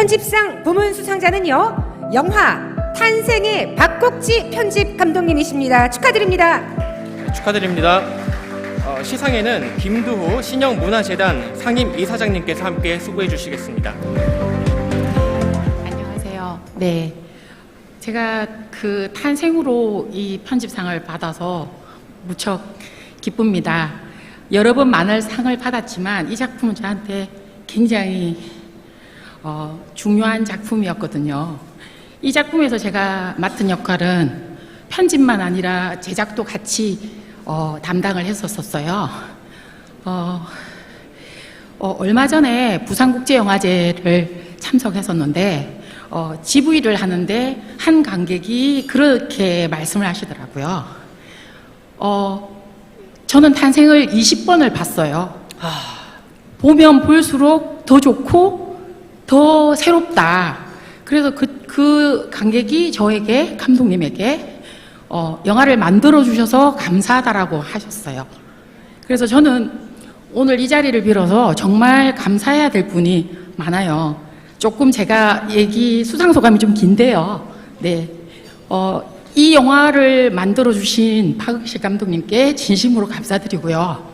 편집상 부문 수상자는요. 영화 탄생의 박국지 편집 감독님이십니다. 축하드립니다. 축하드립니다. 어, 시상에는 김두호 신영문화재단 상임 이사장님께서 함께 수고해 주시겠습니다. 안녕하세요. 네. 제가 그 탄생으로 이 편집상을 받아서 무척 기쁩니다. 여러 번 많은 상을 받았지만 이 작품은 저한테 굉장히 어, 중요한 작품이었거든요. 이 작품에서 제가 맡은 역할은 편집만 아니라 제작도 같이 어, 담당을 했었었어요. 어, 어, 얼마 전에 부산국제영화제를 참석했었는데 어, GV를 하는데 한 관객이 그렇게 말씀을 하시더라고요. 어, 저는 탄생을 20번을 봤어요. 보면 볼수록 더 좋고 더 새롭다. 그래서 그, 그 관객이 저에게, 감독님에게, 어, 영화를 만들어 주셔서 감사하다라고 하셨어요. 그래서 저는 오늘 이 자리를 빌어서 정말 감사해야 될 분이 많아요. 조금 제가 얘기 수상 소감이 좀 긴데요. 네. 어, 이 영화를 만들어 주신 박은실 감독님께 진심으로 감사드리고요.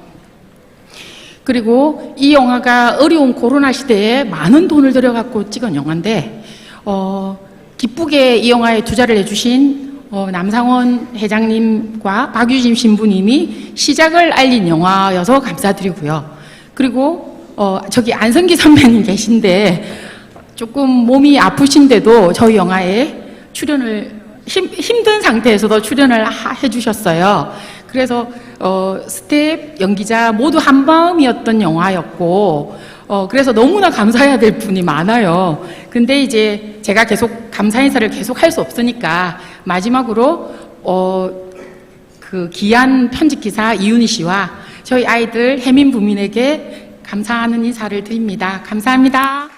그리고 이 영화가 어려운 코로나 시대에 많은 돈을 들여갖고 찍은 영화인데, 어, 기쁘게 이 영화에 투자를 해주신 어, 남상원 회장님과 박유진 신부님이 시작을 알린 영화여서 감사드리고요. 그리고 어, 저기 안성기 선배님 계신데 조금 몸이 아프신데도 저희 영화에 출연을 힘, 힘든 상태에서도 출연을 하- 해주셨어요. 그래서 어, 스텝, 연기자 모두 한 마음이었던 영화였고 어, 그래서 너무나 감사해야 될 분이 많아요. 근데 이제 제가 계속 감사 인사를 계속 할 수 없으니까 마지막으로 어, 그 귀한 편집 기사 이윤희 씨와 저희 아이들 혜민 부민에게 감사하는 인사를 드립니다. 감사합니다.